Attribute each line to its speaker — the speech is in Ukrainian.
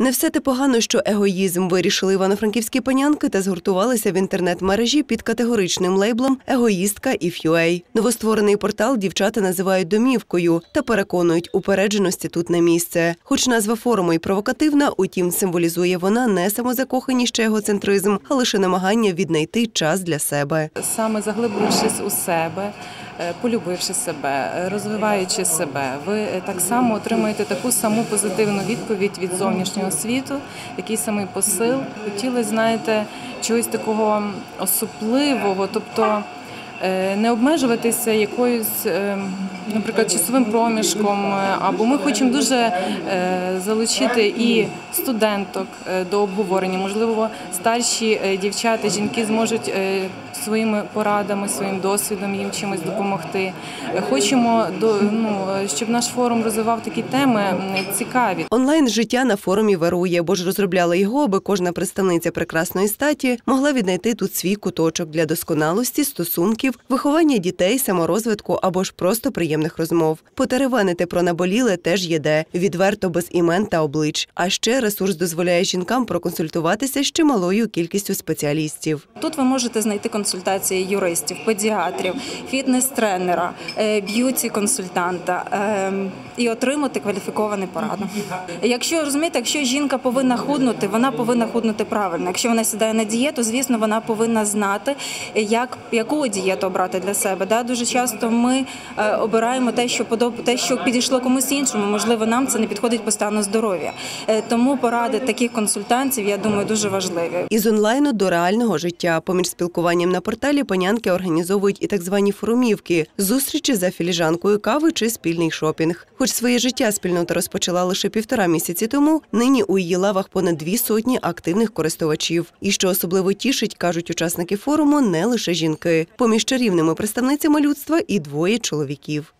Speaker 1: Не все те погано, що егоїзм вирішили івано-франківські панянки та згуртувалися в інтернет-мережі під категоричним лейблом Егоїстка і FUA». Новостворений портал дівчата називають домівкою та переконують, упередженості тут не місце. Хоч назва форуму і провокативна, утім символізує вона не самозакоханість чи егоцентризм, а лише намагання віднайти час для себе.
Speaker 2: саме заглибившись у себе, полюбивши себе, е, розвиваючи себе, ви е, так само отримаєте таку саму позитивну відповідь від зовнішнього світу, такий самий посил. Хотілося, знаєте, чогось такого особливого, тобто. е, Не обмежуватися якоюсь, е, наприклад, часовим проміжком, е, або ми хочемо дуже е, залучити і студенток е, до обговорення. Можливо, старші е, дівчата, жінки зможуть е, своїми порадами, своїм досвідом їм чимось допомогти. Хочемо ну щоб наш форум розвивав такі теми цікаві.
Speaker 1: Онлайн життя на форумі вирує, бо ж розробляли його, аби кожна представниця прекрасної статі могла віднайти тут свій куточок для досконалості, стосунків, виховання дітей, саморозвитку або ж просто приємних розмов. Потеревенити про наболіле теж є де, відверто без імен та облич. А ще ресурс дозволяє жінкам проконсультуватися з чималою кількістю спеціалістів.
Speaker 3: Тут ви можете знайти консультації юристів, педіатрів, фітнес-тренера, е, б'юті-консультанта е, і отримати кваліфіковану пораду. Якщо розумієте, якщо жінка повинна худнути, вона повинна худнути правильно. Якщо вона сідає на дієту, звісно, вона повинна знати, як яку дієту обрати для себе. Да? Дуже часто ми е, обираємо те, що подоб... те, що підійшло комусь іншому. Можливо, нам це не підходить по стану здоров'я. Е, Тому поради таких консультантів, я думаю, дуже важливі.
Speaker 1: Із онлайну до реального життя поміж спілкуванням на порталі панянки організовують і так звані форумівки, зустрічі за філіжанкою кави чи спільний шопінг. Хоч своє життя спільнота розпочала лише півтора місяці тому, нині у її лавах понад дві сотні активних користувачів. І що особливо тішить, кажуть учасники форуму, не лише жінки. Поміж чарівними представницями людства і двоє чоловіків.